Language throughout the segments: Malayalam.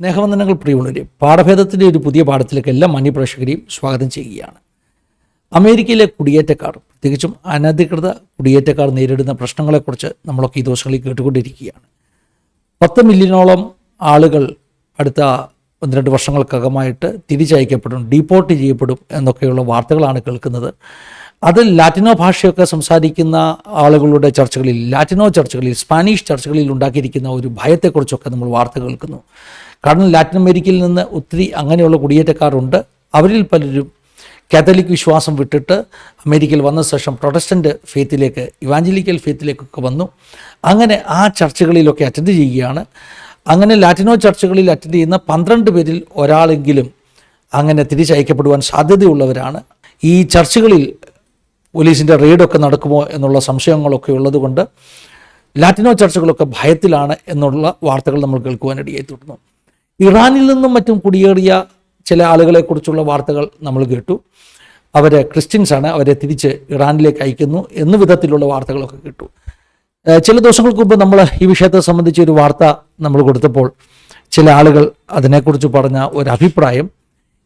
സ്നേഹവന്ദനങ്ങൾ പ്രിയമുള്ളവരെ പാഠഭേദത്തിന്റെ ഒരു പുതിയ പാഠത്തിലേക്ക് എല്ലാ മാന്യപ്രേക്ഷകരെയും സ്വാഗതം ചെയ്യുകയാണ്. അമേരിക്കയിലെ കുടിയേറ്റക്കാർ പ്രത്യേകിച്ചും അനധികൃത കുടിയേറ്റക്കാർ നേരിടുന്ന പ്രശ്നങ്ങളെക്കുറിച്ച് നമ്മളൊക്കെ ഈ ദിവസങ്ങളിൽ കേട്ടുകൊണ്ടിരിക്കുകയാണ്. പത്ത് മില്യണോളം ആളുകൾ അടുത്ത ഒന്ന് രണ്ട് വർഷങ്ങൾക്കകമായിട്ട് തിരിച്ചയക്കപ്പെടും ഡീപ്പോർട്ട് ചെയ്യപ്പെടും എന്നൊക്കെയുള്ള വാർത്തകളാണ് കേൾക്കുന്നത്. അത് ലാറ്റിനോ ഭാഷയൊക്കെ സംസാരിക്കുന്ന ആളുകളുടെ ചർച്ചകളിൽ ലാറ്റിനോ ചർച്ചകളിൽ സ്പാനിഷ് ചർച്ചകളിൽ ഉണ്ടാക്കിയിരിക്കുന്ന ഒരു ഭയത്തെക്കുറിച്ചൊക്കെ നമ്മൾ വാർത്ത കേൾക്കുന്നു. കാരണം ലാറ്റിൻ അമേരിക്കയിൽ നിന്ന് ഒത്തിരി അങ്ങനെയുള്ള കുടിയേറ്റക്കാരുണ്ട്. അവരിൽ പലരും കാത്തലിക് വിശ്വാസം വിട്ടിട്ട് അമേരിക്കയിൽ വന്ന ശേഷം പ്രൊട്ടസ്റ്റന്റ് ഫെയ്ത്തിലേക്ക് ഇവാഞ്ചലിക്കൽ ഫെയ്ത്തിലേക്കൊക്കെ വന്നു. അങ്ങനെ ആ ചർച്ചകളിലൊക്കെ അറ്റൻഡ് ചെയ്യുകയാണ്. അങ്ങനെ ലാറ്റിനോ ചർച്ചകളിൽ അറ്റൻഡ് ചെയ്യുന്ന പന്ത്രണ്ട് പേരിൽ ഒരാളെങ്കിലും അങ്ങനെ തിരിച്ചയക്കപ്പെടുവാൻ സാധ്യതയുള്ളവരാണ്. ഈ ചർച്ചകളിൽ പോലീസിന്റെ റെയ്ഡൊക്കെ നടക്കുമോ എന്നുള്ള സംശയങ്ങളൊക്കെ ഉള്ളതുകൊണ്ട് ലാറ്റിനോ ചർച്ചകളൊക്കെ ഭയത്തിലാണ് എന്നുള്ള വാർത്തകൾ നമ്മൾ കേൾക്കുവാനിടയായി തുടർന്നു. ഇറാനിൽ നിന്നും മറ്റും കുടിയേറിയ ചില ആളുകളെക്കുറിച്ചുള്ള വാർത്തകൾ നമ്മൾ കേട്ടു. അവരെ ക്രിസ്ത്യൻസാണ് അവരെ തിരിച്ച് ഇറാനിലേക്ക് അയക്കുന്നു എന്ന വിധത്തിലുള്ള വാർത്തകളൊക്കെ കേട്ടു. ചില ദിവസങ്ങൾക്ക് മുമ്പ് നമ്മൾ ഈ വിഷയത്തെ സംബന്ധിച്ച് ഒരു വാർത്ത നമ്മൾ കൊടുത്തപ്പോൾ ചില ആളുകൾ അതിനെക്കുറിച്ച് പറഞ്ഞ ഒരു അഭിപ്രായം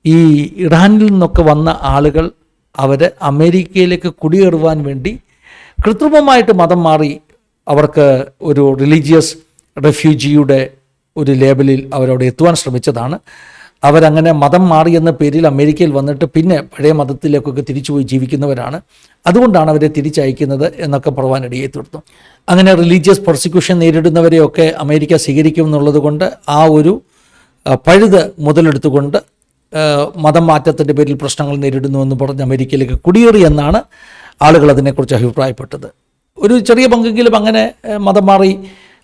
ഈ ഇറാനിൽ നിന്നൊക്കെ വന്ന ആളുകൾ അവർ അമേരിക്കയിലേക്ക് കുടിയേറുവാൻ വേണ്ടി കൃത്രിമമായിട്ട് മതം മാറി അവർക്ക് ഒരു റിലീജിയസ് റെഫ്യൂജിയുടെ ഒരു ലേബലിൽ അവരവിടെ എത്തുവാൻ ശ്രമിച്ചതാണ്. അവരങ്ങനെ മതം മാറി എന്ന പേരിൽ അമേരിക്കയിൽ വന്നിട്ട് പിന്നെ പഴയ മതത്തിലേക്കൊക്കെ തിരിച്ചുപോയി ജീവിക്കുന്നവരാണ്. അതുകൊണ്ടാണ് അവരെ തിരിച്ചയക്കുന്നത് എന്നൊക്കെ പറവാനിടയെ തീർത്തു. അങ്ങനെ റിലീജിയസ് പ്രോസിക്യൂഷൻ നേരിടുന്നവരെയൊക്കെ അമേരിക്ക സ്വീകരിക്കും എന്നുള്ളത് കൊണ്ട് ആ ഒരു പഴുത് മുതലെടുത്തുകൊണ്ട് മതം മാറ്റത്തിന്റെ പേരിൽ പ്രശ്നങ്ങൾ നേരിടുന്നു എന്ന് പറഞ്ഞ് അമേരിക്കയിലേക്ക് കുടിയേറി എന്നാണ് ആളുകൾ അതിനെക്കുറിച്ച് അഭിപ്രായപ്പെട്ടത്. ഒരു ചെറിയ പങ്കെങ്കിലും അങ്ങനെ മതം മാറി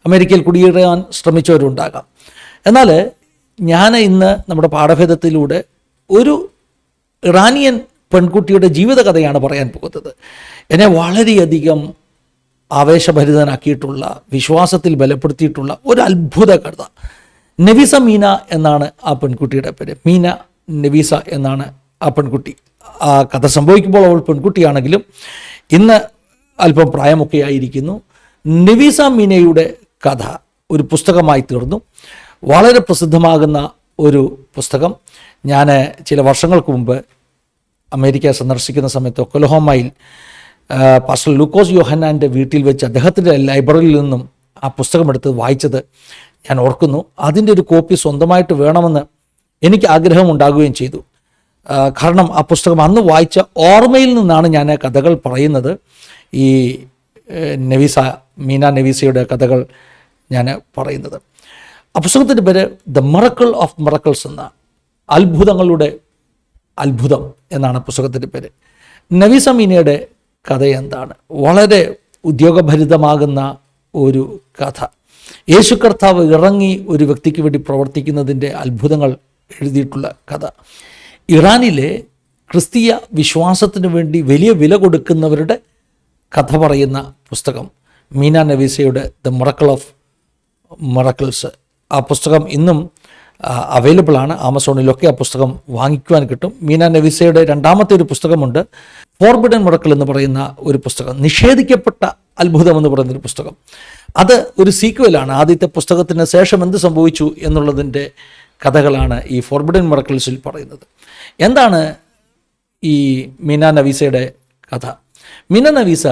അമേരിക്കയിൽ കുടിയേറാൻ ശ്രമിച്ചവരുണ്ടാകാം. എന്നാൽ ഞാൻ ഇന്ന് നമ്മുടെ പാഠഭേദത്തിലൂടെ ഒരു ഇറാനിയൻ പെൺകുട്ടിയുടെ ജീവിതകഥയാണ് പറയാൻ പോകുന്നത്. എന്നെ വളരെയധികം ആവേശഭരിതനാക്കിയിട്ടുള്ള വിശ്വാസത്തിൽ ബലപ്പെടുത്തിയിട്ടുള്ള ഒരു അത്ഭുത കഥ. നെവിസ മീന എന്നാണ് ആ പെൺകുട്ടിയുടെ പേര്. മീന നവീസ എന്നാണ് ആ പെൺകുട്ടി. ആ കഥ സംഭവിക്കുമ്പോൾ അവൾ പെൺകുട്ടിയാണെങ്കിലും ഇന്ന് അല്പം പ്രായമൊക്കെ ആയിരിക്കുന്നു നവീസ മീനയുടെ കഥ ഒരു പുസ്തകമായി തീർന്നു. വളരെ പ്രസിദ്ധമാകുന്ന ഒരു പുസ്തകം. ഞാൻ ചില വർഷങ്ങൾക്ക് മുമ്പ് അമേരിക്ക സന്ദർശിക്കുന്ന സമയത്ത് ഒക്കലഹോമയിൽ പാസ്റ്റർ ലൂക്കോസ് യോഹന്നാന്റെ വീട്ടിൽ വെച്ച് അദ്ദേഹത്തിന്റെ ലൈബ്രറിയിൽ നിന്നും ആ പുസ്തകമെടുത്ത് വായിച്ചത് ഞാൻ ഓർക്കുന്നു. അതിന്റെ ഒരു കോപ്പി സ്വന്തമായിട്ട് വേണമെന്ന് എനിക്ക് ആഗ്രഹമുണ്ടാകുകയും ചെയ്തു. കാരണം ആ പുസ്തകം അന്ന് വായിച്ച ഓർമ്മയിൽ നിന്നാണ് ഞാൻ കഥകൾ പറയുന്നത്. ഈ നവീസ മീന നവീസയുടെ കഥകൾ ഞാൻ പറയുന്നത്. ആ പുസ്തകത്തിന്റെ പേര് ദ മറക്കിൾ ഓഫ് മറക്കിൾസ് എന്ന അത്ഭുതങ്ങളുടെ അത്ഭുതം എന്നാണ് പുസ്തകത്തിന്റെ പേര്. നവീസ മീനയുടെ കഥ എന്താണ്? വളരെ ഉദ്യോഗഭരിതമാകുന്ന ഒരു കഥ. യേശു കർത്താവ് ഇറങ്ങി ഒരു വ്യക്തിക്ക് വേണ്ടി പ്രവർത്തിക്കുന്നതിന്റെ അത്ഭുതങ്ങൾ എഴുതിയിട്ടുള്ള കഥ. ഇറാനിലെ ക്രിസ്തീയ വിശ്വാസത്തിന് വേണ്ടി വലിയ വില കൊടുക്കുന്നവരുടെ കഥ പറയുന്ന പുസ്തകം മീന നവീസയുടെ ദ മറക്കിൾ ഓഫ് മറക്കിൾസ് ആ പുസ്തകം ഇന്നും അവൈലബിൾ ആണ്. ആമസോണിലൊക്കെ ആ പുസ്തകം വാങ്ങിക്കുവാൻ കിട്ടും. മീന നവിസയുടെ രണ്ടാമത്തെ ഒരു പുസ്തകമുണ്ട്. ഫോർബിഡൻ മുറക്കൽ എന്ന് പറയുന്ന ഒരു പുസ്തകം. നിഷേധിക്കപ്പെട്ട അത്ഭുതം എന്ന് പറയുന്ന ഒരു പുസ്തകം. അത് ഒരു സീക്വലാണ് ആദ്യത്തെ പുസ്തകത്തിന് ശേഷം എന്ത് സംഭവിച്ചു എന്നുള്ളതിന്റെ കഥകളാണ് ഈ ഫോർബിഡൻ മുറക്കൽസിൽ പറയുന്നത്. എന്താണ് ഈ മീന നവീസയുടെ കഥ? മീന നവീസ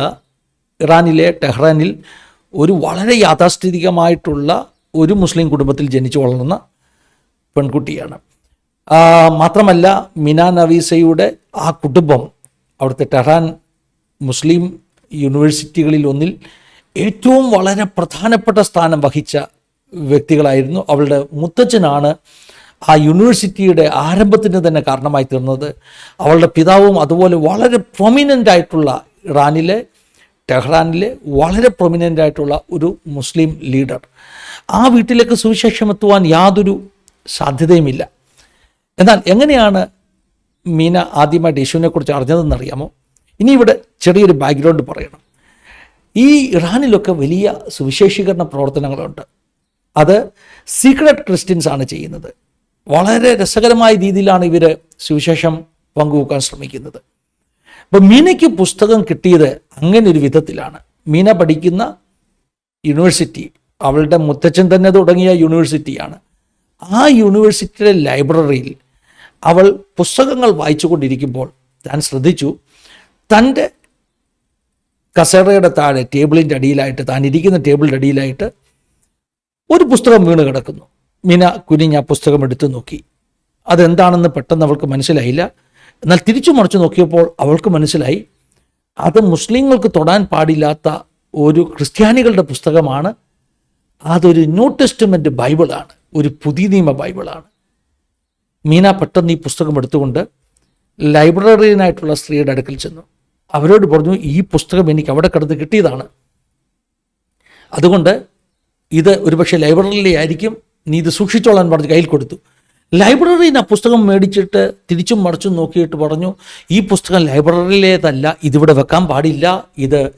ഇറാനിലെ ടെഹ്റാനിൽ ഒരു വളരെ യാഥാസ്ഥിതികമായിട്ടുള്ള ഒരു മുസ്ലിം കുടുംബത്തിൽ ജനിച്ചു വളർന്ന പെൺകുട്ടിയാണ്. മാത്രമല്ല മിന നവീസയുടെ ആ കുടുംബം അവിടുത്തെ ടെഹാൻ മുസ്ലിം യൂണിവേഴ്സിറ്റികളിൽ ഒന്നിൽ ഏറ്റവും വളരെ പ്രധാനപ്പെട്ട സ്ഥാനം വഹിച്ച വ്യക്തികളായിരുന്നു. അവളുടെ മുത്തച്ഛനാണ് ആ യൂണിവേഴ്സിറ്റിയുടെ ആരംഭത്തിന് തന്നെ കാരണമായി തീർന്നത്. അവളുടെ പിതാവും അതുപോലെ വളരെ പ്രൊമിനന്റ് ആയിട്ടുള്ള ഇറാനിലെ ടെഹ്റാനിലെ വളരെ പ്രൊമിനന്റ് ആയിട്ടുള്ള ഒരു മുസ്ലിം ലീഡർ ആ വീട്ടിലേക്ക് സുവിശേഷം എത്തുവാൻ യാതൊരു സാധ്യതയുമില്ല. എന്നാൽ എങ്ങനെയാണ് മീന ആദ്യമായിട്ട് യേശുവിനെ കുറിച്ച് അറിഞ്ഞതെന്നറിയാമോ? ഇനി ഇവിടെ ചെറിയൊരു ബാക്ക്ഗ്രൗണ്ട് പറയണം. ഈ ഇറാനിലൊക്കെ വലിയ സുവിശേഷീകരണ പ്രവർത്തനങ്ങളുണ്ട്. അത് സീക്രട്ട് ക്രിസ്ത്യൻസ് ആണ് ചെയ്യുന്നത്. വളരെ രസകരമായ രീതിയിലാണ് ഇവർ സുവിശേഷം പങ്കുവെക്കാൻ ശ്രമിക്കുന്നത്. അപ്പം മീനയ്ക്ക് പുസ്തകം കിട്ടിയത് അങ്ങനെ ഒരു വിധത്തിലാണ്. മീന പഠിക്കുന്ന യൂണിവേഴ്സിറ്റി അവളുടെ മുത്തച്ഛൻ തന്നെ തുടങ്ങിയ യൂണിവേഴ്സിറ്റിയാണ്. ആ യൂണിവേഴ്സിറ്റിയുടെ ലൈബ്രറിയിൽ അവൾ പുസ്തകങ്ങൾ വായിച്ചുകൊണ്ടിരിക്കുമ്പോൾ താൻ ശ്രദ്ധിച്ചു തന്റെ കസേറയുടെ താഴെ ടേബിളിന്റെ അടിയിലായിട്ട് താൻ ഇരിക്കുന്ന ടേബിളിന്റെ അടിയിലായിട്ട് ഒരു പുസ്തകം വീണ് കിടക്കുന്നു. മീന കുനിഞ്ഞ പുസ്തകം എടുത്തു നോക്കി. അതെന്താണെന്ന് പെട്ടെന്ന് അവൾക്ക് മനസ്സിലായില്ല. എന്നാൽ തിരിച്ചു മറിച്ചു നോക്കിയപ്പോൾ അവൾക്ക് മനസ്സിലായി അത് മുസ്ലിങ്ങൾക്ക് തൊടാൻ പാടില്ലാത്ത ഒരു ക്രിസ്ത്യാനികളുടെ പുസ്തകമാണ്. അതൊരു ന്യൂ ടെസ്റ്റ്മെന്റ് ബൈബിളാണ് ഒരു പുതിയ നിയമ ബൈബിളാണ്. മീന പെട്ടെന്ന് ഈ പുസ്തകം എടുത്തുകൊണ്ട് ലൈബ്രറിയനായിട്ടുള്ള സ്ത്രീയുടെ അടുക്കൽ ചെന്നു. അവരോട് പറഞ്ഞു ഈ പുസ്തകം എനിക്ക് അവിടെ കിടന്ന് കിട്ടിയതാണ്. അതുകൊണ്ട് ഇത് ഒരുപക്ഷെ ലൈബ്രറിയിലെ ആയിരിക്കും. നീ ഇത് സൂക്ഷിച്ചോളാൻ പറഞ്ഞ് കയ്യിൽ കൊടുത്തു. ലൈബ്രറിയിൽ നിന്ന് ആ പുസ്തകം മേടിച്ചിട്ട് തിരിച്ചും മറിച്ചും നോക്കിയിട്ട് പറഞ്ഞു ഈ പുസ്തകം ലൈബ്രറിയിലേതല്ല ഇതിവിടെ വെക്കാൻ പാടില്ല ഇത്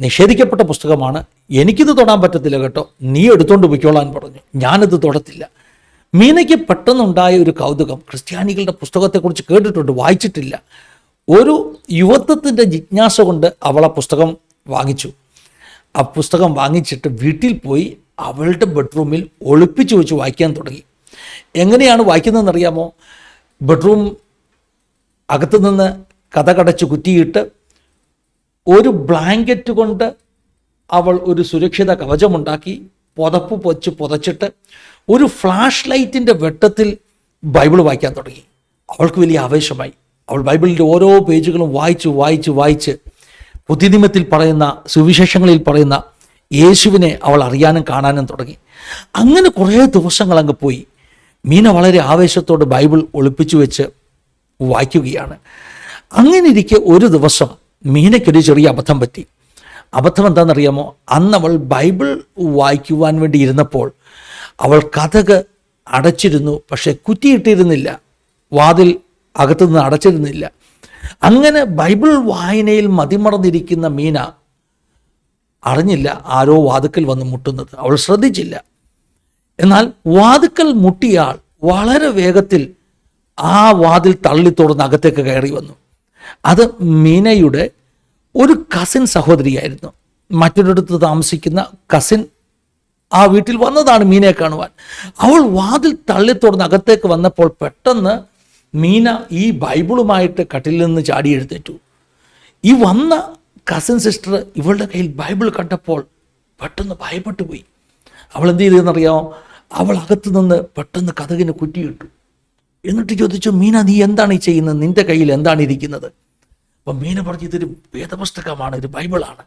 നിഷേധിക്കപ്പെട്ട പുസ്തകമാണ് എനിക്കിത് തൊടാൻ പറ്റത്തില്ല കേട്ടോ നീ എടുത്തുകൊണ്ട് പൊയ്ക്കോളാൻ പറഞ്ഞു. ഞാനിത് തൊടത്തില്ല. മീനയ്ക്ക് പെട്ടെന്നുണ്ടായ ഒരു കൗതുകം ക്രിസ്ത്യാനികളുടെ പുസ്തകത്തെക്കുറിച്ച് കേട്ടിട്ടുണ്ട് വായിച്ചിട്ടില്ല. ഒരു യുവത്വത്തിന്റെ ജിജ്ഞാസ കൊണ്ട് അവൾ ആ പുസ്തകം വാങ്ങിച്ചു. ആ പുസ്തകം വാങ്ങിച്ചിട്ട് വീട്ടിൽ പോയി അവളുടെ ബെഡ്റൂമിൽ ഒളിപ്പിച്ചു വെച്ച് വായിക്കാൻ തുടങ്ങി. എങ്ങനെയാണ് വായിക്കുന്നതെന്ന് അറിയാമോ ബെഡ്റൂം അകത്തു നിന്ന് കഥ കടച്ച് കുറ്റിയിട്ട് ഒരു ബ്ലാങ്കറ്റ് കൊണ്ട് അവൾ ഒരു സുരക്ഷിത കവചമുണ്ടാക്കി പുതപ്പ് പൊച്ച് പുതച്ചിട്ട് ഒരു ഫ്ലാഷ് ലൈറ്റിന്റെ വെട്ടത്തിൽ ബൈബിൾ വായിക്കാൻ തുടങ്ങി. അവൾക്ക് വലിയ ആവേശമായി. അവൾ ബൈബിളിന്റെ ഓരോ പേജുകളും വായിച്ച് വായിച്ച് വായിച്ച് പുതിനിമത്തിൽ പറയുന്ന സുവിശേഷങ്ങളിൽ പറയുന്ന യേശുവിനെ അവൾ അറിയാനും കാണാനും തുടങ്ങി. അങ്ങനെ കുറേ ദിവസങ്ങൾ അങ്ങ് പോയി. മീന വളരെ ആവേശത്തോട് ബൈബിൾ ഒളിപ്പിച്ചു വെച്ച് വായിക്കുകയാണ്. അങ്ങനെ ഇരിക്കെ ഒരു ദിവസം മീനയ്ക്കൊരു ചെറിയ അബദ്ധം പറ്റി. അബദ്ധം എന്താണെന്നറിയാമോ? അന്ന് അവൾ ബൈബിൾ വായിക്കുവാൻ വേണ്ടി ഇരുന്നപ്പോൾ അവൾ കഥക് അടച്ചിരുന്നു പക്ഷേ കുറ്റിയിട്ടിരുന്നില്ല. വാതിൽ അകത്തുനിന്ന് അടച്ചിരുന്നില്ല. അങ്ങനെ ബൈബിൾ വായനയിൽ മതിമറന്നിരിക്കുന്ന മീന അറിഞ്ഞില്ല ആരോ വാതുക്കൽ വന്ന് മുട്ടുന്നത്. അവൾ ശ്രദ്ധിച്ചില്ല. എന്നാൽ വാതുക്കൽ മുട്ടിയാൾ വളരെ വേഗത്തിൽ ആ വാതിൽ തള്ളി തുറന്ന് അകത്തേക്ക് കയറി വന്നു. അത് മീനയുടെ ഒരു കസിൻ സഹോദരിയായിരുന്നു. മറ്റൊരിടത്ത് താമസിക്കുന്ന കസിൻ ആ വീട്ടിൽ വന്നതാണ് മീനയെ കാണുവാൻ. അവൾ വാതിൽ തള്ളി തുറന്ന് അകത്തേക്ക് വന്നപ്പോൾ പെട്ടെന്ന് മീന ഈ ബൈബിളുമായിട്ട് കട്ടിലിൽ നിന്ന് ചാടി എഴുന്നേറ്റു. ഈ വന്ന കസിൻ സിസ്റ്റർ ഇവളുടെ കയ്യിൽ ബൈബിൾ കണ്ടപ്പോൾ പെട്ടെന്ന് ഭയപ്പെട്ടു പോയി അവൾ എന്ത് ചെയ്തതെന്നറിയാമോ അവൾ അകത്ത് നിന്ന് പെട്ടെന്ന് കഥകിന് കുറ്റിയിട്ടു. എന്നിട്ട് ചോദിച്ചു മീന നീ എന്താണ് ഈ ചെയ്യുന്നത്? നിന്റെ കയ്യിൽ എന്താണ് ഇരിക്കുന്നത്? അപ്പം മീന പറഞ്ഞു ഇതൊരു വേദപുസ്തകമാണ് ഒരു ബൈബിളാണ്.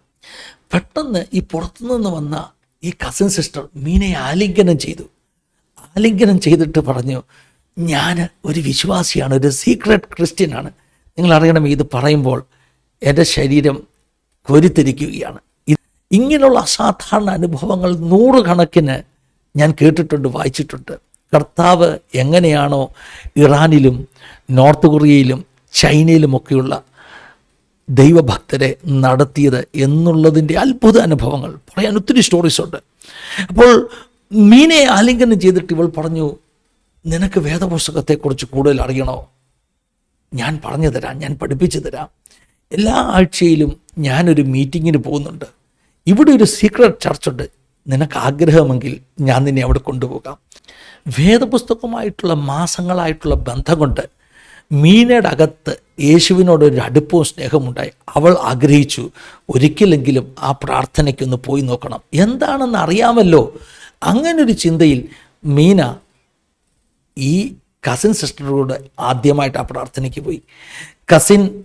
പെട്ടെന്ന് ഈ പുറത്തുനിന്ന് വന്ന ഈ കസിൻ സിസ്റ്റർ മീനയെ ആലിംഗനം ചെയ്തു. ആലിംഗനം ചെയ്തിട്ട് പറഞ്ഞു ഞാൻ ഒരു വിശ്വാസിയാണ് ഒരു സീക്രട്ട് ക്രിസ്ത്യനാണ് നിങ്ങൾ അറിയണം ഇത് പറയുമ്പോൾ എന്റെ ശരീരം കൊരുത്തിരിക്കുകയാണ്. ഇങ്ങനെയുള്ള അസാധാരണ അനുഭവങ്ങൾ നൂറുകണക്കിന് ഞാൻ കേട്ടിട്ടുണ്ട് വായിച്ചിട്ടുണ്ട്. കർത്താവ് എങ്ങനെയാണോ ഇറാനിലും നോർത്ത് കൊറിയയിലും ചൈനയിലുമൊക്കെയുള്ള ദൈവഭക്തരെ നടത്തിയത് എന്നുള്ളതിന്റെ അത്ഭുത അനുഭവങ്ങൾ. പറയാൻ ഒത്തിരി സ്റ്റോറീസ് ഉണ്ട്. അപ്പോൾ മീനെ ആലിംഗനം ചെയ്തിട്ട് ഇവൾ പറഞ്ഞു നിനക്ക് വേദപുസ്തകത്തെക്കുറിച്ച് കൂടുതൽ അറിയണോ? ഞാൻ പറഞ്ഞു തരാം ഞാൻ പഠിപ്പിച്ചു തരാം. എല്ലാ ആഴ്ചയിലും ഞാനൊരു മീറ്റിങ്ങിന് പോകുന്നുണ്ട്. ഇവിടെ ഒരു സീക്രട്ട് ചർച്ചുണ്ട് നിനക്ക് ആഗ്രഹമെങ്കിൽ ഞാൻ നിന്നെ അവിടെ കൊണ്ടുപോകാം. വേദപുസ്തകമായിട്ടുള്ള മാസങ്ങളായിട്ടുള്ള ബന്ധം കൊണ്ട് മീനയുടെ അകത്ത് യേശുവിനോട് ഒരു അടുപ്പവും സ്നേഹമുണ്ടായി അവൾ ആഗ്രഹിച്ചു ഒരിക്കലെങ്കിലും ആ പ്രാർത്ഥനയ്ക്കൊന്ന് പോയി നോക്കണം. എന്താണെന്ന് അറിയാമല്ലോ. അങ്ങനൊരു ചിന്തയിൽ മീന ഈ കസിൻ സിസ്റ്ററോട് ആദ്യമായിട്ട് ആ പ്രാർത്ഥനയ്ക്ക് പോയി. കസിൻ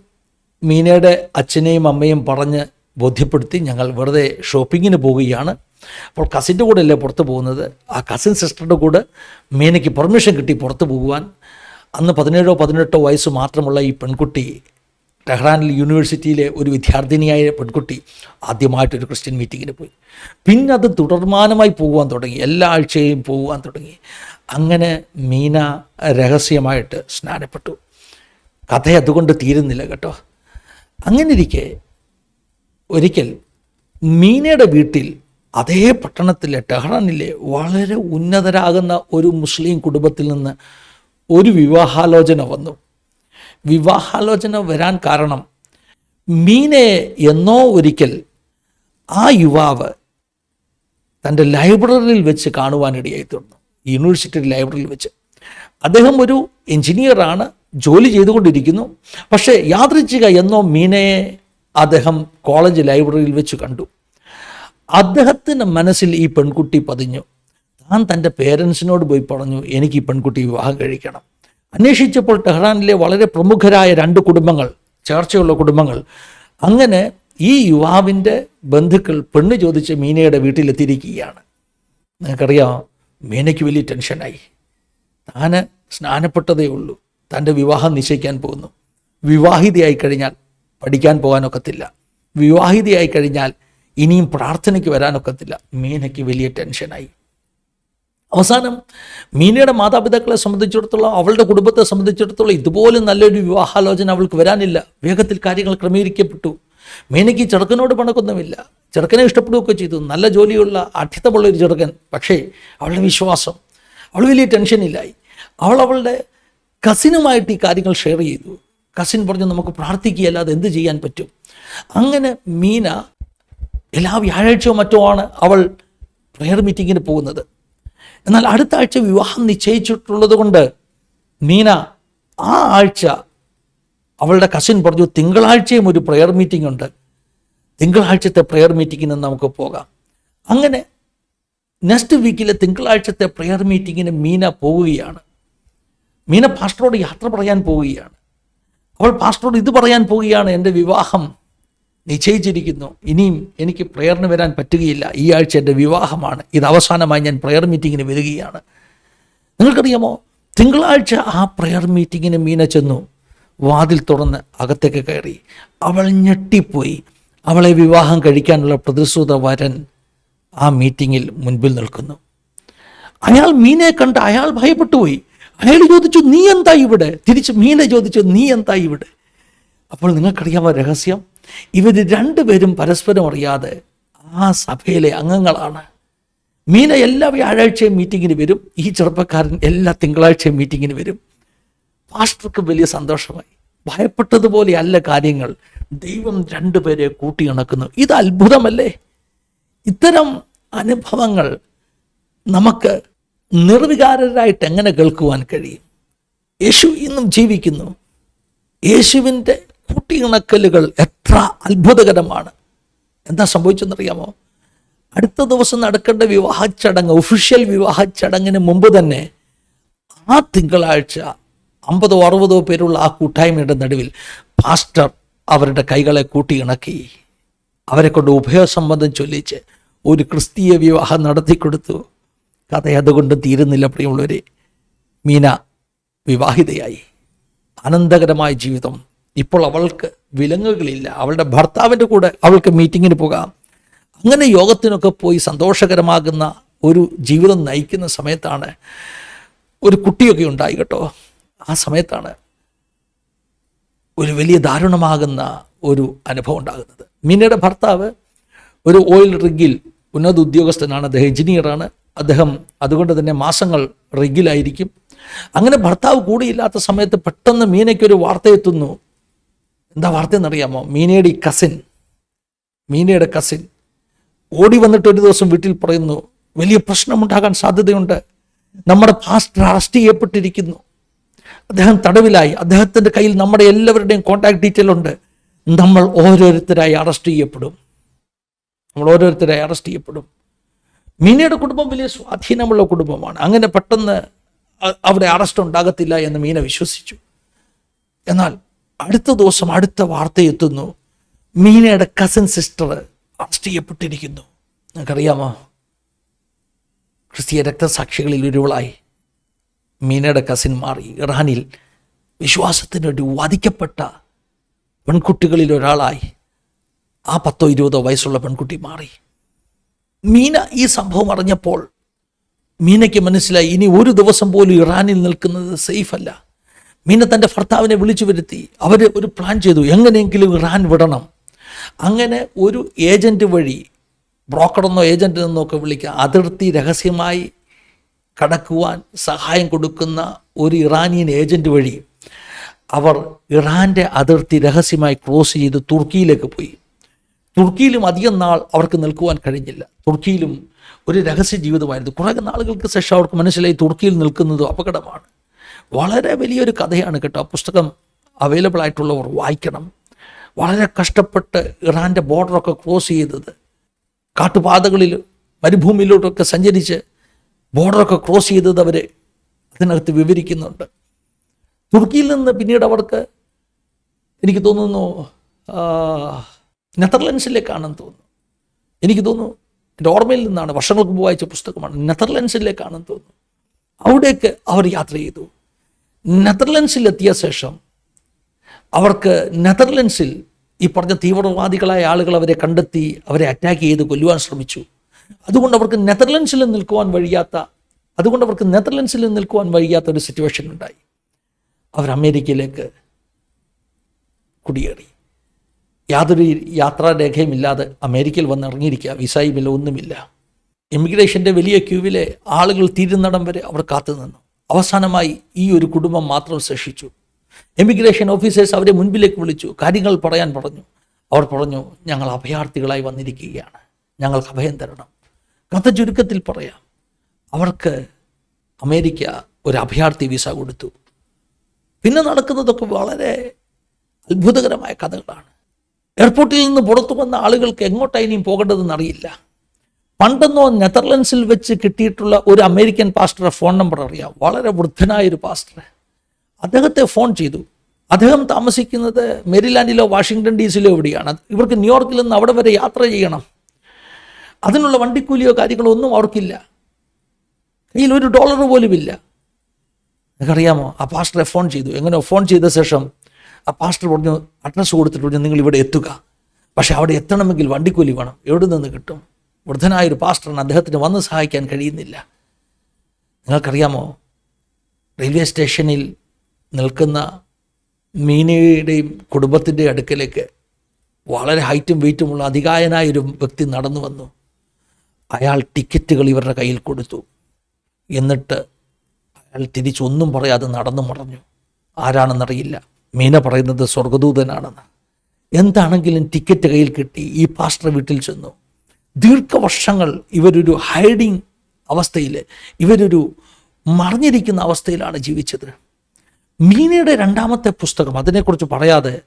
മീനയുടെ അച്ഛനെയും അമ്മയും പറഞ്ഞ് ബോധ്യപ്പെടുത്തി ഞങ്ങൾ വെറുതെ ഷോപ്പിങ്ങിന് പോവുകയാണ്. അപ്പോൾ കസിന്റെ കൂടെ അല്ലേ പുറത്ത് പോകുന്നത്? ആ കസിൻ സിസ്റ്ററുടെ കൂടെ മീനയ്ക്ക് പെർമിഷൻ കിട്ടി പുറത്ത് പോകുവാൻ. അന്ന് പതിനേഴോ പതിനെട്ടോ വയസ്സ് മാത്രമുള്ള ഈ പെൺകുട്ടി ടെഹ്റാനിൽ യൂണിവേഴ്സിറ്റിയിലെ ഒരു വിദ്യാർത്ഥിനിയായ പെൺകുട്ടി ആദ്യമായിട്ടൊരു ക്രിസ്ത്യൻ മീറ്റിങ്ങിന് പോയി. പിന്നെ അത് തുടർമാനമായി പോകുവാൻ തുടങ്ങി. എല്ലാ ആഴ്ചയും പോകുവാൻ തുടങ്ങി. അങ്ങനെ മീന രഹസ്യമായിട്ട് സ്നാനപ്പെട്ടു. കഥ അതുകൊണ്ട് തീരുന്നില്ല കേട്ടോ. അങ്ങനെ ഇരിക്കെ ഒരിക്കൽ മീനയുടെ വീട്ടിൽ അതേ പട്ടണത്തിലെ ടെഹ്റാനിലെ വളരെ ഉന്നതരാകുന്ന ഒരു മുസ്ലിം കുടുംബത്തിൽ നിന്ന് ഒരു വിവാഹാലോചന വന്നു. വിവാഹാലോചന വരാൻ കാരണം മീനയെ എന്നോ ഒരിക്കൽ ആ യുവാവ് തന്റെ ലൈബ്രറിയിൽ വെച്ച് കാണുവാനിടയായി തീർന്നു. യൂണിവേഴ്സിറ്റി ലൈബ്രറിയിൽ വെച്ച്. അദ്ദേഹം ഒരു എഞ്ചിനീയറാണ് ജോലി ചെയ്തുകൊണ്ടിരിക്കുന്നു. പക്ഷേ യാദൃച്ഛിക എന്നോ മീനയെ അദ്ദേഹം കോളേജ് ലൈബ്രറിയിൽ വെച്ച് കണ്ടു. അദ്ദേഹത്തിന്റെ മനസ്സിൽ ഈ പെൺകുട്ടി പതിഞ്ഞു. താൻ തന്റെ പേരൻസിനോട് പോയി പറഞ്ഞു എനിക്ക് ഈ പെൺകുട്ടി വിവാഹം കഴിക്കണം. അന്വേഷിച്ചപ്പോൾ ടെഹ്റാനിലെ വളരെ പ്രമുഖരായ രണ്ട് കുടുംബങ്ങൾ ചേർച്ചയുള്ള കുടുംബങ്ങൾ അങ്ങനെ ഈ യുവാവിന്റെ ബന്ധുക്കൾ പെണ്ണ് ചോദിച്ച് മീനയുടെ വീട്ടിലെത്തിയിരിക്കുകയാണ്. നിങ്ങൾക്കറിയാം മീനയ്ക്ക് വലിയ ടെൻഷനായി. താന് സ്നാനപ്പെട്ടതേ ഉള്ളൂ തന്റെ വിവാഹം നിശ്ചയിക്കാൻ പോകുന്നു. വിവാഹിതയായി കഴിഞ്ഞാൽ പഠിക്കാൻ പോകാനൊക്കത്തില്ല. വിവാഹിതയായി കഴിഞ്ഞാൽ ഇനിയും പ്രാർത്ഥനയ്ക്ക് വരാനൊക്കത്തില്ല. മീനയ്ക്ക് വലിയ ടെൻഷനായി അവസാനം മീനയുടെ മാതാപിതാക്കളെ സംബന്ധിച്ചിടത്തോളം അവളുടെ കുടുംബത്തെ സംബന്ധിച്ചിടത്തോളം ഇതുപോലെ നല്ലൊരു വിവാഹാലോചന അവൾക്ക് വരാനില്ല. വേഗത്തിൽ കാര്യങ്ങൾ ക്രമീകരിക്കപ്പെട്ടു. മീനയ്ക്ക് ചെറുക്കനോട് പണക്കൊന്നുമില്ല. ചെറുക്കനെ ഇഷ്ടപ്പെടുകയൊക്കെ ചെയ്തു. നല്ല ജോലിയുള്ള അഠിത്തമുള്ള ഒരു ചെറുക്കൻ. പക്ഷേ അവളുടെ വിശ്വാസം അവൾ വലിയ ടെൻഷനില്ലായി അവൾ അവളുടെ കസിനുമായിട്ട് ഈ കാര്യങ്ങൾ ഷെയർ ചെയ്തു. കസിൻ പറഞ്ഞു നമുക്ക് പ്രാർത്ഥിക്കുകയല്ലാതെ എന്ത് ചെയ്യാൻ പറ്റും? അങ്ങനെ മീന എല്ലാ വ്യാഴാഴ്ചയോ മറ്റോ ആണ് അവൾ പ്രെയർ മീറ്റിങ്ങിന് പോകുന്നത്. എന്നാൽ അടുത്ത ആഴ്ച വിവാഹം നിശ്ചയിച്ചിട്ടുള്ളത് കൊണ്ട് മീന ആ ആഴ്ച അവളുടെ കസിൻ പറഞ്ഞു തിങ്കളാഴ്ചയും ഒരു പ്രെയർ മീറ്റിംഗ് ഉണ്ട്. തിങ്കളാഴ്ചത്തെ പ്രെയർ മീറ്റിങ്ങിന് നമുക്ക് പോകാം. അങ്ങനെ നെക്സ്റ്റ് വീക്കിലെ തിങ്കളാഴ്ചത്തെ പ്രെയർ മീറ്റിങ്ങിന് മീന പോവുകയാണ്. മീന പാസ്റ്ററോട് യാത്ര പറയാൻ പോവുകയാണ്. അവൾ പാസ്റ്ററോട് ഇത് പറയാൻ പോവുകയാണ് എന്റെ വിവാഹം നിശ്ചയിച്ചിരിക്കുന്നു. ഇനിയും എനിക്ക് പ്രെയറിന് വരാൻ പറ്റുകയില്ല. ഈ ആഴ്ച എന്റെ വിവാഹമാണ്. ഇത് അവസാനമായി ഞാൻ പ്രെയർ മീറ്റിങ്ങിന് വരികയാണ് നിങ്ങൾക്കറിയാമോ? തിങ്കളാഴ്ച ആ പ്രെയർ മീറ്റിങ്ങിന് മീന ചെന്നു. വാതിൽ തുറന്ന് അകത്തേക്ക് കയറി. അവൾ ഞെട്ടിപ്പോയി. അവളെ വിവാഹം കഴിക്കാനുള്ള പ്രതിശ്രുത വരൻ ആ മീറ്റിങ്ങിൽ മുൻപിൽ നിൽക്കുന്നു. അയാൾ മീനെ കണ്ട് അയാൾ ഭയപ്പെട്ടുപോയി. അയാൾ ചോദിച്ചു നീ എന്താ ഇവിടെ? തിരിച്ച് മീനെ ചോദിച്ചു നീ എന്താ ഇവിടെ? അപ്പോൾ നിങ്ങൾക്കറിയാവുന്ന രഹസ്യം? ഇവർ രണ്ടുപേരും പരസ്പരം അറിയാതെ ആ സഭയിലെ അംഗങ്ങളാണ്. മീന എല്ലാ വ്യാഴാഴ്ചയും മീറ്റിങ്ങിന് വരും. ഈ ചെറുപ്പക്കാരൻ എല്ലാ തിങ്കളാഴ്ചയും മീറ്റിങ്ങിന് വരും. പാസ്റ്റർക്ക് വലിയ സന്തോഷമായി. ഭയപ്പെട്ടതുപോലെ അല്ല കാര്യങ്ങൾ. ദൈവം രണ്ടുപേരെ കൂട്ടിയിണക്കുന്നു. ഇത് അത്ഭുതമല്ലേ? ഇത്തരം അനുഭവങ്ങൾ നമുക്ക് നിർവികാരരായിട്ട് എങ്ങനെ കേൾക്കുവാൻ കഴിയും? യേശു ഇന്നും ജീവിക്കുന്നു. യേശുവിന്റെ കൂട്ടിയിണക്കലുകൾ എത്ര അത്ഭുതകരമാണ്. എന്താ സംഭവിച്ചെന്നറിയാമോ? അടുത്ത ദിവസം നടക്കേണ്ട വിവാഹ ചടങ്ങ് ഒഫീഷ്യൽ വിവാഹ ചടങ്ങിന് മുമ്പ് തന്നെ ആ തിങ്കളാഴ്ച അമ്പതോ അറുപതോ പേരുള്ള ആ കൂട്ടായ്മയുടെ നടുവിൽ പാസ്റ്റർ അവരുടെ കൈകളെ കൂട്ടിയിണക്കി. അവരെ കൊണ്ട് ഉഭയസംബന്ധം ചൊല്ലിച്ച് ഒരു ക്രിസ്തീയ വിവാഹം നടത്തിക്കൊടുത്തു കഥ അതുകൊണ്ട് തീരുന്നില്ല പ്രിയമുള്ളവരെ. മീന വിവാഹിതയായി. ആനന്ദകരമായ ജീവിതം. ഇപ്പോൾ അവൾക്ക് വിലങ്ങുകളില്ല. അവളുടെ ഭർത്താവിന്റെ കൂടെ അവൾക്ക് മീറ്റിങ്ങിന് പോകാം. അങ്ങനെ യോഗത്തിനൊക്കെ പോയി സന്തോഷകരമാകുന്ന ഒരു ജീവിതം നയിക്കുന്ന സമയത്താണ് ഒരു കുട്ടിയൊക്കെ ഉണ്ടായി കേട്ടോ. ആ സമയത്താണ് ഒരു വലിയ ദാരുണമാകുന്ന ഒരു അനുഭവം ഉണ്ടാകുന്നത്. മീനയുടെ ഭർത്താവ് ഒരു ഓയിൽ റിഗിൽ ഉന്നത ഉദ്യോഗസ്ഥനാണ് അദ്ദേഹം എഞ്ചിനീയറാണ്. അദ്ദേഹം അതുകൊണ്ട് തന്നെ മാസങ്ങൾ റിഗിലായിരിക്കും അങ്ങനെ ഭർത്താവ് കൂടിയില്ലാത്ത സമയത്ത് പെട്ടെന്ന് മീനയ്ക്കൊരു വാർത്ത എത്തുന്നു. എന്താ വാർത്ത എന്നറിയാമോ മീനയുടെ ഈ കസിൻ മീനയുടെ കസിൻ ഓടി വന്നിട്ട് ഒരു ദിവസം വീട്ടിൽ പറയുന്നു വലിയ പ്രശ്നമുണ്ടാകാൻ സാധ്യതയുണ്ട്. നമ്മുടെ ഫാസ്റ്റർ അറസ്റ്റ് ചെയ്യപ്പെട്ടിരിക്കുന്നു. അദ്ദേഹം തടവിലായി. അദ്ദേഹത്തിന്റെ കയ്യിൽ നമ്മുടെ എല്ലാവരുടെയും കോൺടാക്ട് ഡീറ്റെയിൽ ഉണ്ട്. നമ്മൾ ഓരോരുത്തരായി അറസ്റ്റ് ചെയ്യപ്പെടും. നമ്മൾ ഓരോരുത്തരായി അറസ്റ്റ് ചെയ്യപ്പെടും. മീനയുടെ കുടുംബം വലിയ സ്വാധീനമുള്ള കുടുംബമാണ്. അങ്ങനെ പെട്ടെന്ന് അവിടെ അറസ്റ്റ് ഉണ്ടാകത്തില്ല എന്ന് മീന വിശ്വസിച്ചു. എന്നാൽ അടുത്ത ദിവസം അടുത്ത വാർത്ത എത്തുന്നു മീനയുടെ കസിൻ സിസ്റ്റർ അറസ്റ്റ് ചെയ്യപ്പെട്ടിരിക്കുന്നു നിങ്ങൾക്കറിയാമോ? ക്രിസ്തീയ രക്തസാക്ഷികളിൽ ഒരുവളായി. മീനയുടെ കസിൻ മാറി. ഇറാനിൽ വിശ്വാസത്തിന് വേണ്ടി വധിക്കപ്പെട്ട പെൺകുട്ടികളിൽ ഒരാളായി. ആ പത്തോ ഇരുപതോ വയസ്സുള്ള പെൺകുട്ടി മാറി. മീന ഈ സംഭവം അറിഞ്ഞപ്പോൾ മീനയ്ക്ക് മനസ്സിലായി ഇനി ഒരു ദിവസം പോലും ഇറാനിൽ നിൽക്കുന്നത് സേഫ് അല്ല. മീന തന്റെ ഭർത്താവിനെ വിളിച്ചു വരുത്തി. അവർ ഒരു പ്ലാൻ ചെയ്തു. എങ്ങനെയെങ്കിലും ഇറാൻ വിടണം. അങ്ങനെ ഒരു ഏജന്റ് വഴി ബ്രോക്കറെന്നോ ഏജന്റ് എന്നോ ഒക്കെ വിളിക്കുക അതിർത്തി രഹസ്യമായി കടക്കുവാൻ സഹായം കൊടുക്കുന്ന ഒരു ഇറാനിയൻ ഏജന്റ് വഴി അവർ ഇറാന്റെ അതിർത്തി രഹസ്യമായി ക്രോസ് ചെയ്ത് തുർക്കിയിലേക്ക് പോയി. തുർക്കിയിലും അധികം നാൾ അവർക്ക് നിൽക്കുവാൻ കഴിഞ്ഞില്ല. തുർക്കിയിലും ഒരു രഹസ്യ ജീവിതമായിരുന്നു. കുറേ നാളുകൾക്ക് ശേഷം അവർക്ക് മനസ്സിലായി തുർക്കിയിൽ നിൽക്കുന്നത് അപകടമാണ്. വളരെ വലിയൊരു കഥയാണ് കേട്ടോ. പുസ്തകം അവൈലബിൾ ആയിട്ടുള്ളവർ വായിക്കണം. വളരെ കഷ്ടപ്പെട്ട് ഇറാന്റെ ബോർഡറൊക്കെ ക്രോസ് ചെയ്തത്. കാട്ടുപാതകളിൽ മരുഭൂമിയിലോട്ടൊക്കെ സഞ്ചരിച്ച് ബോർഡറൊക്കെ ക്രോസ് ചെയ്തത് അവർ അതിനകത്ത് വിവരിക്കുന്നുണ്ട്. തുർക്കിയിൽ നിന്ന് പിന്നീട് അവർക്ക് എനിക്ക് തോന്നുന്നു നെതർലൻഡ്സിലേക്കാണെന്ന് തോന്നുന്നു. എനിക്ക് തോന്നുന്നു എന്റെ ഓർമ്മയിൽ നിന്നാണ് വർഷങ്ങൾക്ക് മുമ്പ് വായിച്ച പുസ്തകമാണ് നെതർലൻഡ്സിലേക്കാണെന്ന് തോന്നുന്നു. അവിടേക്ക് അവർ യാത്ര ചെയ്തു. നെതർലൻഡ്സിലെത്തിയ ശേഷം അവർക്ക് നെതർലൻഡ്സിൽ ഈ പറഞ്ഞ തീവ്രവാദികളായ ആളുകൾ അവരെ കണ്ടെത്തി അവരെ അറ്റാക്ക് ചെയ്ത് കൊല്ലുവാൻ ശ്രമിച്ചു. അതുകൊണ്ട് അവർക്ക് നെതർലൻഡ്സിൽ നിൽക്കുവാൻ വഴിയാത്ത അതുകൊണ്ട് അവർക്ക് നെതർലൻഡ്സിൽ നിൽക്കുവാൻ വഴിയാത്ത ഒരു സിറ്റുവേഷൻ ഉണ്ടായി. അവർ അമേരിക്കയിലേക്ക് കുടിയേറി. യാതൊരു യാത്രാരേഖയുമില്ലാതെ അമേരിക്കയിൽ വന്ന് ഇറങ്ങിയിരിക്കുക. വിസയുമില്ല ഒന്നുമില്ല. ഇമിഗ്രേഷന്റെ വലിയ ക്യൂവിലെ ആളുകൾ തീരുന്നിടം വരെ അവർ കാത്തു നിന്നു അവസാനമായി ഈ ഒരു കുടുംബം മാത്രം ശേഷിച്ചു. എമിഗ്രേഷൻ ഓഫീസേഴ്സ് അവരെ മുൻപിലേക്ക് വിളിച്ചു. കാര്യങ്ങൾ പറയാൻ പറഞ്ഞു. അവർ പറഞ്ഞു ഞങ്ങൾ അഭയാർത്ഥികളായി വന്നിരിക്കുകയാണ്. ഞങ്ങൾക്ക് അഭയം തരണം. കഥ ചുരുക്കത്തിൽ പറയാം. അവർക്ക് അമേരിക്ക ഒരു അഭയാർത്ഥി വിസ കൊടുത്തു. പിന്നെ നടക്കുന്നതൊക്കെ വളരെ അത്ഭുതകരമായ കഥകളാണ്. എയർപോർട്ടിൽ നിന്ന് പുറത്തു വന്ന ആളുകൾക്ക് എങ്ങോട്ടാണ് ഇനിയും പോകേണ്ടതെന്ന് അറിയില്ല. പണ്ടെന്നോ നെതർലൻഡ്സിൽ വെച്ച് കിട്ടിയിട്ടുള്ള ഒരു അമേരിക്കൻ പാസ്റ്ററെ ഫോൺ നമ്പർ അറിയാം. വളരെ വൃദ്ധനായ ഒരു പാസ്റ്റർ അദ്ദേഹത്തെ ഫോൺ ചെയ്തു. അദ്ദേഹം താമസിക്കുന്നത് മെരിലാൻഡിലോ വാഷിങ്ടൺ ഡി സിയിലോ എവിടെയാണ്? ഇവർക്ക് ന്യൂയോർക്കിൽ നിന്ന് അവിടെ വരെ യാത്ര ചെയ്യണം. അതിനുള്ള വണ്ടിക്കൂലിയോ കാര്യങ്ങളോ ഒന്നും അവർക്കില്ല. കയ്യിൽ ഒരു ഡോളർ പോലും ഇല്ല. നിങ്ങൾക്കറിയാമോ? ആ പാസ്റ്ററെ ഫോൺ ചെയ്തു. എങ്ങനെയോ ഫോൺ ചെയ്ത ശേഷം ആ പാസ്റ്റർ പറഞ്ഞു അഡ്രസ്സ് കൊടുത്തിട്ട് പറഞ്ഞു നിങ്ങൾ ഇവിടെ എത്തുക. പക്ഷെ അവിടെ എത്തണമെങ്കിൽ വണ്ടിക്കൂലി വേണം. എവിടെ നിന്ന് കിട്ടും? വൃദ്ധനായൊരു പാസ്റ്ററിന് അദ്ദേഹത്തിന് വന്ന് സഹായിക്കാൻ കഴിയുന്നില്ല. നിങ്ങൾക്കറിയാമോ? റെയിൽവേ സ്റ്റേഷനിൽ നിൽക്കുന്ന മീനയുടെയും കുടുംബത്തിന്റെ അടുക്കലേക്ക് വളരെ ഹൈറ്റും വെയിറ്റുമുള്ള അധികായനായൊരു വ്യക്തി നടന്നു വന്നു. അയാൾ ടിക്കറ്റുകൾ ഇവരുടെ കയ്യിൽ കൊടുത്തു. എന്നിട്ട് അയാൾ തിരിച്ചൊന്നും പറയാതെ നടന്നു മറഞ്ഞു. ആരാണെന്നറിയില്ല. മീന പറയുന്നത് സ്വർഗദൂതനാണെന്ന് എന്താണെങ്കിലും ടിക്കറ്റ് കയ്യിൽ കിട്ടി. ഈ പാസ്റ്റർ വീട്ടിൽ ചെന്നു. ദീർഘവർഷങ്ങൾ ഇവരൊരു ഹൈഡിങ് അവസ്ഥയിൽ ഇവരൊരു മറിഞ്ഞിരിക്കുന്ന അവസ്ഥയിലാണ് ജീവിച്ചത്. മീനയുടെ രണ്ടാമത്തെ പുസ്തകം അതിനെക്കുറിച്ച് പറയാതെ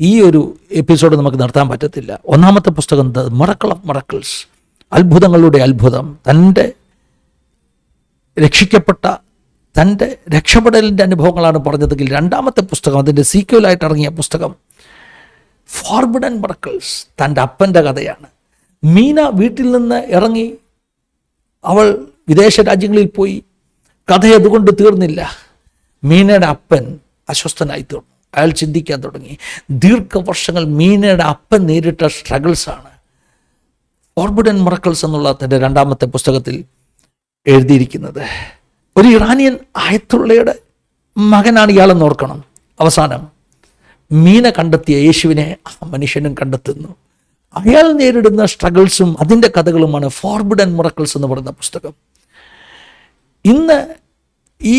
ഈ ഒരു എപ്പിസോഡ് നമുക്ക് നടത്താൻ പറ്റത്തില്ല. ഒന്നാമത്തെ പുസ്തകം ദ മറക്കൾ ഓഫ് മറക്കിൾസ് അത്ഭുതങ്ങളുടെ അത്ഭുതം. തന്റെ രക്ഷിക്കപ്പെട്ട തന്റെ രക്ഷപ്പെടലിന്റെ അനുഭവങ്ങളാണ് പറഞ്ഞതെങ്കിൽ രണ്ടാമത്തെ പുസ്തകം അതിന്റെ സീക്വലായിട്ട് ഇറങ്ങിയ പുസ്തകം ഫോർബിഡൻ മറക്കിൾസ് തന്റെ അപ്പന്റെ കഥയാണ്. മീന വീട്ടിൽ നിന്ന് ഇറങ്ങി അവൾ വിദേശ രാജ്യങ്ങളിൽ പോയി. കഥ അതുകൊണ്ട് തീർന്നില്ല. മീനയുടെ അപ്പൻ അസ്വസ്ഥനായി തീർന്നു അയാൾ ചിന്തിക്കാൻ തുടങ്ങി. ദീർഘവർഷങ്ങൾ മീനയുടെ അപ്പൻ നേരിട്ട സ്ട്രഗിൾസാണ് ഓർബുഡൻ മറക്കിൾസ് എന്നുള്ള തന്റെ രണ്ടാമത്തെ പുസ്തകത്തിൽ എഴുതിയിരിക്കുന്നത്. ഒരു ഇറാനിയൻ ആയത്തുള്ളയുടെ മകനാണ് ഇയാളെന്ന് ഓർക്കണം. അവസാനം മീന കണ്ടെത്തിയ യേശുവിനെ ആ മനുഷ്യനും കണ്ടെത്തുന്നു. അയാൾ നേരിടുന്ന സ്ട്രഗിൾസും അതിന്റെ കഥകളുമാണ് ഫോർബിഡൻ മുറക്കിൾസ് എന്ന് പറയുന്ന പുസ്തകം. ഇന്ന് ഈ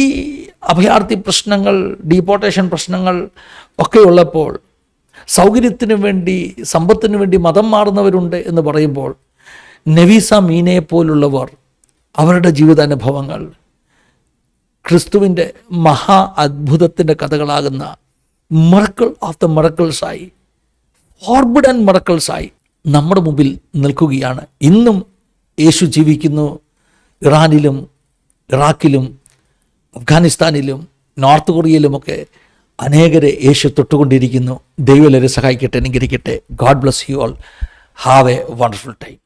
അഭയാർത്ഥി പ്രശ്നങ്ങൾ ഡീപ്പോർട്ടേഷൻ പ്രശ്നങ്ങൾ ഒക്കെ ഉള്ളപ്പോൾ സൗകര്യത്തിന് വേണ്ടി സമ്പത്തിനു വേണ്ടി മതം മാറുന്നവരുണ്ട് എന്ന് പറയുമ്പോൾ നവീസ മീനയെ പോലുള്ളവർ അവരുടെ ജീവിതാനുഭവങ്ങൾ ക്രിസ്തുവിന്റെ മഹാ അത്ഭുതത്തിന്റെ കഥകളാകുന്ന മറക്കൾ ഓഫ് ദ മറക്കിൾസായി ഫോർബിഡൻ മറക്കിൾസായി നമ്മുടെ മുമ്പിൽ നിൽക്കുകയാണ്. ഇന്നും യേശു ജീവിക്കുന്നു ഇറാനിലും ഇറാഖിലും അഫ്ഗാനിസ്ഥാനിലും നോർത്ത് കൊറിയയിലുമൊക്കെ അനേകരെ യേശു തൊട്ടുകൊണ്ടിരിക്കുന്നു. ദൈവലരെ സഹായിക്കട്ടെ അനുഗ്രഹിക്കട്ടെ. God bless you all. Have a wonderful time.